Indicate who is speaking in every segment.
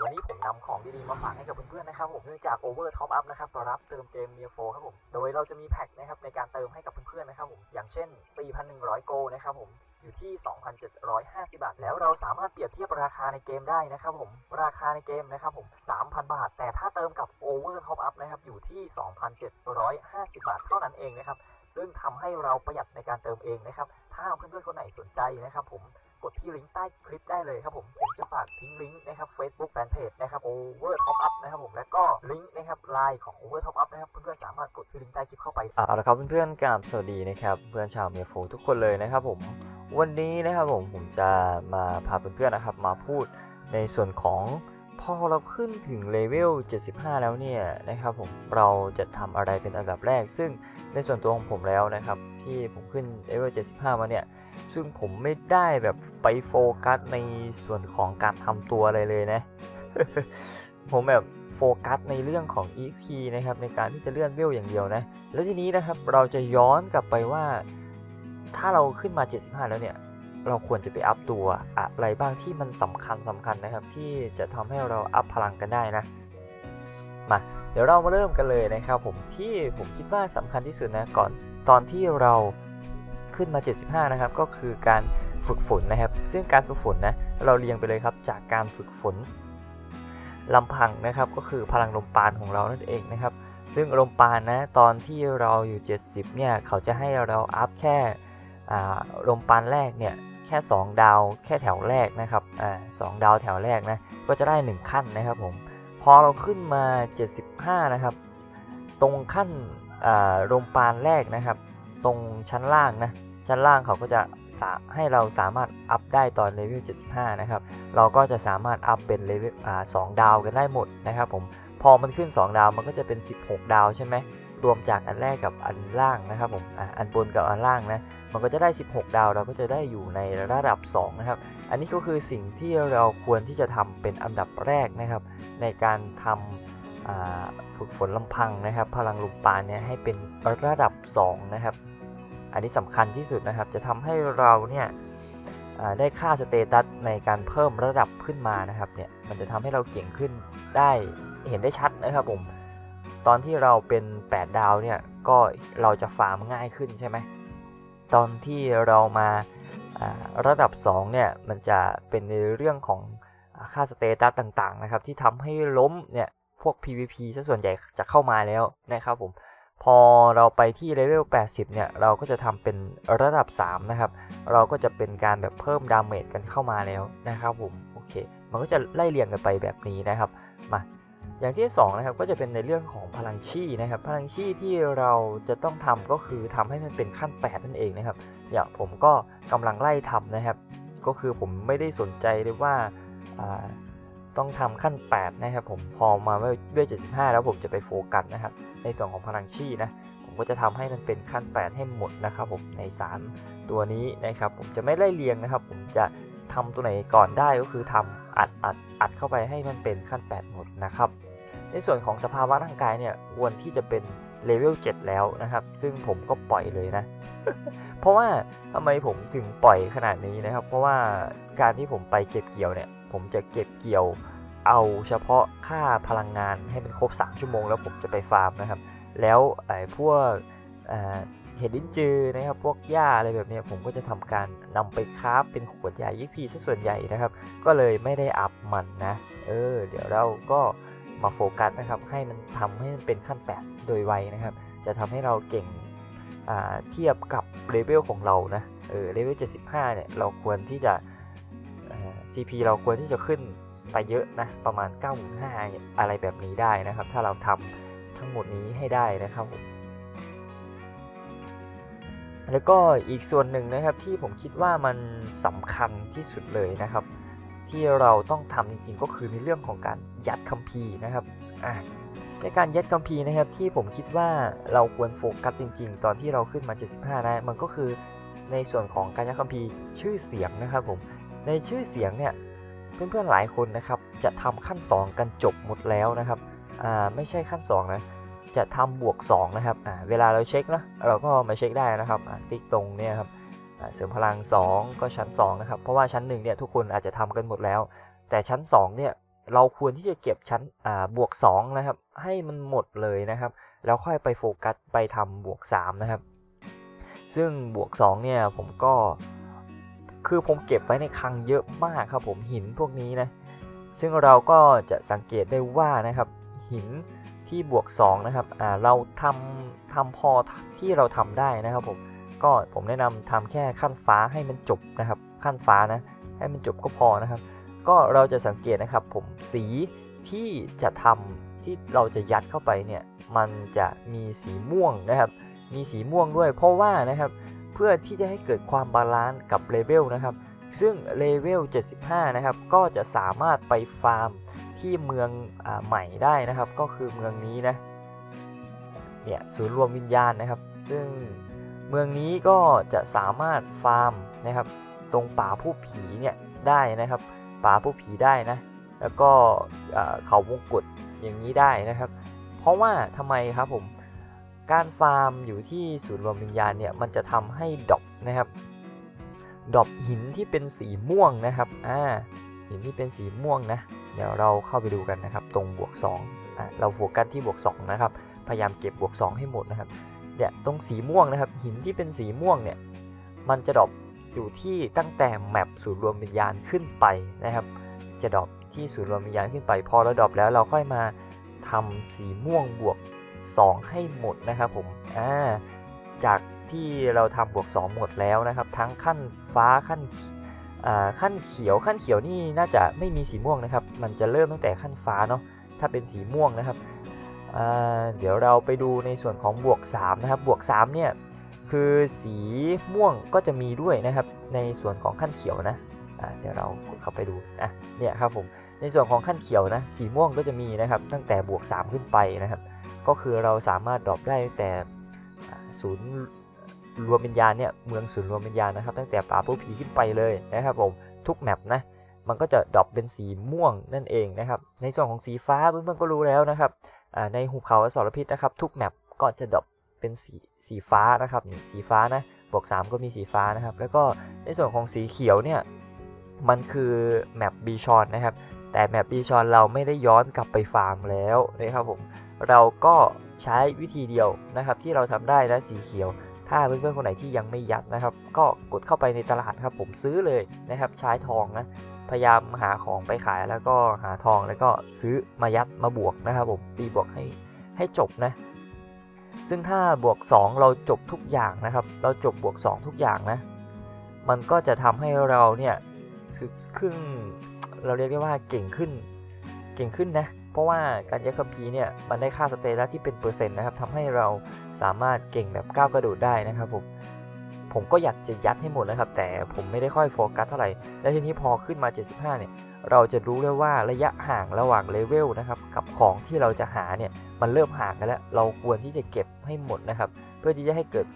Speaker 1: วันนี้ผมนำของดีๆมาฝากให้กับเพื่อนๆนะครับผมเนื่องจาก Over Top Up นะครับรับเติมเกม Near 4ครับผมโดยเราจะมีแพ็คนะครับในการเติมให้กับเพื่อนๆนะครับผมอย่างเช่น 4,100 โกนะครับผมอยู่ที่ 2,750 บาท แล้วเราสามารถเปรียบเทียบราคาในเกมได้นะครับผม ราคาในเกมนะครับผม 3,000 บาท แต่ถ้าเติมกับ Over Top Up นะครับ อยู่ที่ 2,750 บาทเท่านั้นเองนะครับ ซึ่งทำให้เราประหยัดในการเติมเองนะครับ ถ้าเพื่อนๆคนไหนสนใจนะครับผม กดที่ลิงก์ใต้คลิปได้เลยครับผมผมจะฝากทิ้งลิงก์นะครับ Facebook Fanpage นะครับ Over Top Up นะครับผมแล้วก็ลิงก์นะครับไลน์ของ Over Top Up นะครับเพื่อนๆสามารถกดที่ลิงก์ใต้คลิปเข้าไป
Speaker 2: เอาละครับเพื่อนๆกราบสวัสดีนะครับเพื่อนชาวเมียโฟทุกคนเลยนะครับผมวันนี้นะครับผมผมจะมาพาเพื่อนๆนะครับมาพูดในส่วนของ พอเราขึ้นถึงเลเวล 75 แล้วเนี่ยนะครับผมเราจะทำอะไรเป็นอันดับแรก ซึ่งในส่วนตัวของผมแล้วนะครับ ที่ผมขึ้นเลเวล 75 มาเนี่ย ซึ่งผมไม่ได้แบบไปโฟกัสในส่วนของการทำตัวอะไรเลยนะ ผมแบบโฟกัสในเรื่องของ EP นะครับในการที่จะเลื่อนเวลอย่างเดียวนะ แล้วทีนี้นะครับเราจะย้อนกลับไปว่า ถ้าเราขึ้นมา 75 แล้วเนี่ย เราควรจะไปอัพตัวอะไรบ้างที่มันสำคัญสำคัญนะครับ ที่จะทำให้เราอัพพลังกันได้นะมาเดี๋ยวเรามาเริ่มกันเลยนะครับ ผมที่ผมคิดว่าสำคัญที่สุดนะก่อนตอนที่เราขึ้นมา 75 นะครับ ก็คือการฝึกฝนนะครับ ซึ่งการฝึกฝนนะ เราเรียงไปเลยครับ จากการฝึกฝนลำพังนะครับ ก็คือพลังลมปานของเรานั่นเองนะครับ ซึ่งลมปานนะ ตอนที่เราอยู่ 70 เนี่ย เขาจะให้เราอัพแค่ลมปานแรกเนี่ย แค่ 2 ดาวแค่แถวแรกนะครับอ่าสองดาวแถวแรกนะก็จะได้ 1 ขั้นนะครับผมพอเราขึ้นมา 75 นะครับ ตรงขั้นอ่าลมปานแรกนะครับ ตรงชั้นล่างนะชั้นล่างเขาก็จะให้เราสามารถอัพได้ตอนเลเวล 75 นะครับ เราก็จะสามารถอัพเป็นเลเวลอ่าสองดาวกันได้หมดนะครับผม พอมันขึ้น 2 ดาวมันก็จะเป็น 16 ดาวใช่ไหม รวมจากอันแรกกับอันล่างนะครับผมอะอันบนกับอันล่างนะมันก็จะได้ 16 ดาวเราก็จะได้อยู่ในระดับ 2 นะครับ อันนี้ก็คือสิ่งที่เราควรที่จะทำเป็นอันดับแรกนะครับ ในการทำอ่าฝึกฝนลำพังนะครับ พลังลมปานเนี่ยให้เป็นระดับ 2 นะครับ อันนี้สำคัญที่สุดนะครับ จะทำให้เราเนี่ยได้ค่าสเตตัสในการเพิ่มระดับขึ้นมานะครับเนี่ยมันจะทำให้เราเก่งขึ้นได้เห็นได้ชัดนะครับผม ตอนที่เราเป็น 8 ดาวเนี่ยก็เราจะฟาร์มง่ายขึ้นใช่ไหมตอนที่เรามาระดับ 2 เนี่ย มันจะเป็นในเรื่องของค่าสเตตัสต่างๆนะครับ ที่ทำให้ล้มเนี่ย พวก PVP ซะส่วนใหญ่จะเข้ามาแล้วนะครับผม พอเราไปที่เลเวล 80 เนี่ย เราก็จะทำเป็นระดับ 3 นะครับ เราก็จะเป็นการแบบเพิ่มดาเมจกันเข้ามาแล้วนะครับผม โอเค มันก็จะไล่เรียงกันไปแบบนี้นะครับ มา อย่างที่2นะครับก็จะเป็นในเรื่องของพลังชีนะครับ พลังชีที่เราจะต้องทำก็คือทำให้มันเป็นขั้น 8 นั่นเองนะครับ อย่างผมก็กำลังไล่ทำนะครับ ก็คือผมไม่ได้สนใจเลยว่าต้องทำขั้น 8 นะครับ ผมพอมาเวล75แล้วผมจะไปโฟกัสนะครับ ในส่วนของพลังชีนะผมก็จะทำให้มันเป็นขั้น 8 ให้หมดนะครับ ผมในสารตัวนี้นะครับ ผมจะไม่ไล่เรียงนะครับ ผมจะทำตัวไหนก่อนได้ก็คือทำอัดอัดอัดเข้าไปให้มันเป็นขั้น 8 หมดนะครับ ในส่วนของสภาวะร่างกายเนี่ยควรที่จะเป็นเลเวล7แล้วนะครับ ซึ่งผมก็ปล่อยเลยนะ เพราะว่าทำไมผมถึงปล่อยขนาดนี้นะครับ เพราะว่าการที่ผมไปเก็บเกี่ยวเนี่ย ผมจะเก็บเกี่ยวเอาเฉพาะค่าพลังงานให้มันครบ 3 ชั่วโมงแล้วผมจะไปฟาร์มนะครับ แล้วไอ้พวกเห็ดลิ้นจือนะครับ พวกหญ้าอะไรแบบนี้ผมก็จะทำการนำไปคราฟเป็นขวดใหญ่ยี่พีซะส่วนใหญ่นะครับ ก็เลยไม่ได้อัพมันนะ เออ เดี๋ยวเราก็ มาโฟกัสนะครับ ให้มันทำให้มันเป็นขั้น 8 โดยไวนะครับ จะทำให้เราเก่งอ่าเทียบกับเลเวลของเรานะเออเลเวล75 เนี่ย เราควรที่จะเอ่อ CP เราควรที่จะขึ้นไปเยอะนะ ประมาณ 9.5 อะไรแบบนี้ได้นะครับ ถ้าเราทำทั้งหมดนี้ให้ได้นะครับผมแล้วก็อีกส่วนหนึ่งนะครับที่ผมคิดว่ามันสำคัญที่สุดเลยนะครับ ที่เราต้องทำจริงๆก็คือในเรื่องของการยัดคัมภีร์นะครับอะในการยัดคัมภีร์นะครับที่ผมคิดว่าเราควรโฟกัสจริง ๆ ตอนที่เราขึ้นมา 75 นะมันก็คือในส่วนของการยัดคัมภีร์ชื่อเสียงนะครับผมในชื่อเสียงเนี่ยเพื่อนๆหลายคนนะครับจะทำขั้น 2 กันจบหมดแล้วนะครับอ่าไม่ใช่ขั้น2นะจะทำบวก2นะครับอ่าเวลาเราเช็คนะเราก็มาเช็คได้นะครับติ๊กตรงเนี่ยครับ เสริมพลัง 2 ก็ชั้น 2 นะครับ เพราะว่าชั้น1เนี่ยทุกคนอาจจะทำกันหมดแล้ว แต่ชั้น 2 เนี่ยเราควรที่จะเก็บชั้นบวก 2 นะครับ ให้มันหมดเลยนะครับ แล้วค่อยไปโฟกัสไปทำบวก 3 นะครับ ซึ่งบวก 2 เนี่ยผมก็คือผมเก็บไว้ในคลังเยอะมากครับผมหินพวกนี้นะ ซึ่งเราก็จะสังเกตได้ว่านะครับ หินที่บวก2นะครับเราทำทำพอที่เราทำได้นะครับผม ก็ผมแนะนำทำแค่ขั้นฟ้าให้มันจบนะครับ ขั้นฟ้านะ ให้มันจบก็พอนะครับ ก็เราจะสังเกตนะครับ ผมสีที่จะทำที่เราจะยัดเข้าไปเนี่ยมันจะมีสีม่วงนะครับ มีสีม่วงด้วย เพราะว่านะครับเพื่อที่จะให้เกิดความบาลานซ์กับเลเวลนะครับ ซึ่งเลเวล 75 นะครับ ก็จะสามารถไปฟาร์มที่เมืองอใหม่ได้นะครับ ก็คือเมืองนี้นะ เนี่ยศูนย์รวมวิญญาณนะครับ ซึ่ง เมืองนี้ก็จะสามารถฟาร์มนะครับ ตรงป่าผู้ผีเนี่ยได้นะครับ ป่าผู้ผีได้นะ แล้วก็เขาวงกฏอย่างนี้ได้นะครับ เพราะว่าทำไมครับผมการฟาร์มอยู่ที่ศูนย์รวมวิญญาณเนี่ยมันจะทำให้ดอปนะครับดอปหินที่เป็นสีม่วงนะครับอ่าหินที่เป็นสีม่วงนะ เดี๋ยวเราเข้าไปดูกันนะครับ ตรงบวก2อ่าเราโฟกัสที่บวก2นะครับ พยายามเก็บบวก2ให้หมดนะครับ เนี่ยตรงสีม่วงนะครับ หินที่เป็นสีม่วงเนี่ยมันจะดรอปอยู่ที่ตั้งแต่แมปศูนย์รวมวิญญาณขึ้นไปนะครับ จะดรอปที่ศูนย์รวมวิญญาณขึ้นไปพอเราดรอปแล้วเราค่อยมาทำสีม่วงบวก 2 ให้หมดนะครับผมอ่าจากที่เราทำบวก 2 หมดแล้วนะครับ ทั้งขั้นฟ้าขั้นขั้นเขียวขั้นเขียวนี่น่าจะไม่มีสีม่วงนะครับ มันจะเริ่มตั้งแต่ขั้นฟ้าเนาะถ้าเป็นสีม่วงนะครับ เดี๋ยวเราไปดูในส่วนของบวก3นะครับบวก3เนี่ยคือสีม่วงก็จะมีด้วยนะครับในส่วนของขั้นเขียวนะเดี๋ยวเราเข้าไปดูอะเนี่ยครับผมในส่วนของขั้นเขียวนะสีม่วงก็จะมีนะครับตั้งแต่บวก 3 ขึ้นไปนะครับ ก็คือเราสามารถดรอปได้ตั้งแต่ศูนย์รวมวิญญาณเนี่ยเมืองศูนย์รวมวิญญาณนะครับ ตั้งแต่ป่าผู้ผีขึ้นไปเลยนะครับผมทุกแมปนะมันก็จะดรอปเป็นสีม่วงนั่นเองนะครับในส่วนของสีฟ้าเพื่อนๆก็รู้แล้วนะครับ ในหุบเขาอสรพิษนะครับ ทุกแมปก็จะดรอปเป็นสีสีฟ้านะครับนี่สีฟ้านะบวก 3 ก็มีสีฟ้านะครับ แล้วก็ในส่วนของสีเขียวเนี่ยมันคือแมปบีชอนนะครับ แต่แมปบีชอนเราไม่ได้ย้อนกลับไปฟาร์มแล้วนะครับผมเราก็ใช้วิธีเดียวนะครับ ที่เราทำได้นะสีเขียว ถ้าเพื่อนๆคนไหนที่ยังไม่ยัดนะครับ ก็กดเข้าไปในตลาดครับผมซื้อเลยนะครับ ใช้ทองนะ พยายามหาของไปขายแล้วก็หาทองแล้วก็ซื้อมายัดมาบวกนะครับผมตีบวกให้ให้จบนะ ซึ่งถ้าบวก 2 เราจบทุกอย่างนะครับ เราจบบวก 2 ทุกอย่างนะ มันก็จะทำให้เราเนี่ยคือครึ่งเราเรียกได้ว่าเก่งขึ้นเก่งขึ้นนะเพราะว่าการยัดคัมภีร์เนี่ยมันได้ค่าสเตตัสที่เป็นเปอร์เซ็นต์นะครับทำให้เราสามารถเก่งแบบก้าวกระโดดได้นะครับผม ผมก็อยากจะยัดให้หมดนะครับ แต่ผมไม่ได้ค่อยโฟกัสเท่าไหร่ แล้วทีนี้พอขึ้นมา 75 เนี่ย เราจะรู้ได้ว่าระยะห่างระหว่างเลเวลนะครับ กับของที่เราจะหาเนี่ย มันเริ่มห่างกันแล้ว เราควรที่จะเก็บให้หมดนะครับ เพื่อที่จะให้เกิด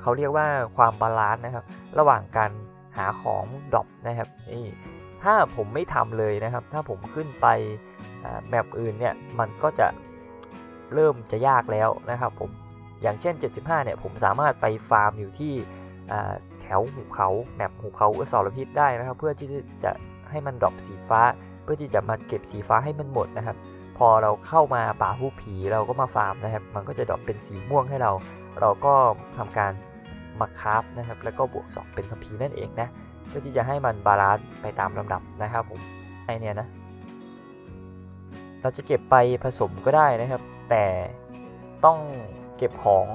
Speaker 2: เขาเรียกว่าความบาลานซ์นะครับ ระหว่างการหาของดรอปนะครับ นี่ ถ้าผมไม่ทำเลยนะครับ ถ้าผมขึ้นไปแมปอื่นเนี่ย มันก็จะเริ่มจะยากแล้วนะครับผมอย่างเช่น 75 เนี่ย ผมสามารถไปฟาร์มอยู่ที่ แถวหุบเขาแมปหุบเขาอสรพิษได้นะครับ เพื่อที่จะให้มันดรอปสีฟ้า เพื่อที่จะมาเก็บสีฟ้าให้มันหมดนะครับ พอเราเข้ามาป่าผู้ผีเราก็มาฟาร์มนะครับ มันก็จะดรอปเป็นสีม่วงให้เรา เราก็ทำการมาคราฟนะครับ แล้วก็บวก 2 เป็นคัมภีร์นั่นเองนะเพื่อที่จะให้มันบาลานซ์ไปตามลำดับนะครับผมไอเนี่ยนะเราจะเก็บไปผสมก็ได้นะครับ แต่ต้องเก็บของ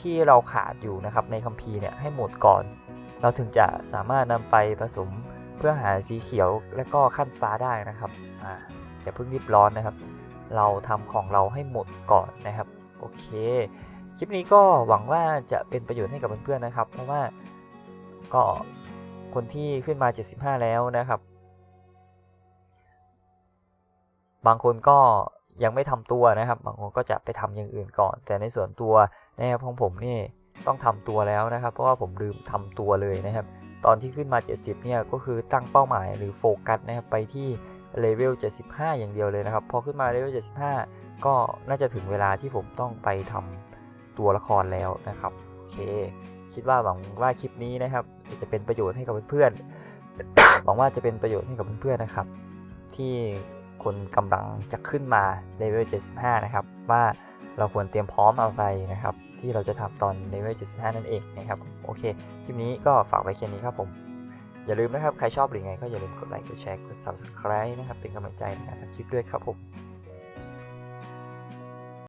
Speaker 2: ที่เราขาดอยู่นะครับในคัมภีร์เนี่ยให้หมดก่อน เราถึงจะสามารถนำไปผสมเพื่อหาสีเขียวและก็ขั้นฟ้าได้นะครับอ่าอย่าเพิ่งรีบร้อนนะครับ เราทำของเราให้หมดก่อนนะครับโอเคคลิปนี้ก็หวังว่าจะเป็นประโยชน์ให้กับเพื่อนๆนะครับ เพราะว่าก็คนที่ขึ้นมา 75 แล้วนะครับ บางคนก็ ยังไม่ทำตัวนะครับ บางคนก็จะไปทำอย่างอื่นก่อน แต่ในส่วนตัวนะครับของผมนี่ต้องทำตัวแล้วนะครับ เพราะว่าผมลืมทำตัวเลยนะครับ ตอนที่ขึ้นมา 70 เนี่ยก็คือตั้งเป้าหมายหรือโฟกัสนะครับไปที่เลเวล 75 อย่างเดียวเลยนะครับ พอขึ้นมาเลเวล 75 ก็น่าจะถึงเวลาที่ผมต้องไปทำตัวละครแล้วนะครับ โอเค คิดว่าหวังว่าคลิปนี้นะครับ จะเป็นประโยชน์ให้กับเพื่อนๆ หวังว่าจะเป็นประโยชน์ให้กับเพื่อนๆนะครับ ที่ คนกำลังจะขึ้นมาเลเวล 75 นะครับ ว่าเราควรเตรียมพร้อมอะไรนะครับ ที่เราจะทำตอนเลเวล 75 นั่นเองนะครับ โอเค คลิปนี้ก็ฝากไว้แค่นี้ครับผม อย่าลืมนะครับ ใครชอบหรือไงก็อย่าลืมกดไลค์ กดแชร์ กด subscribe นะครับ เป็นกำลังใจในการทำคลิปด้วยครับผม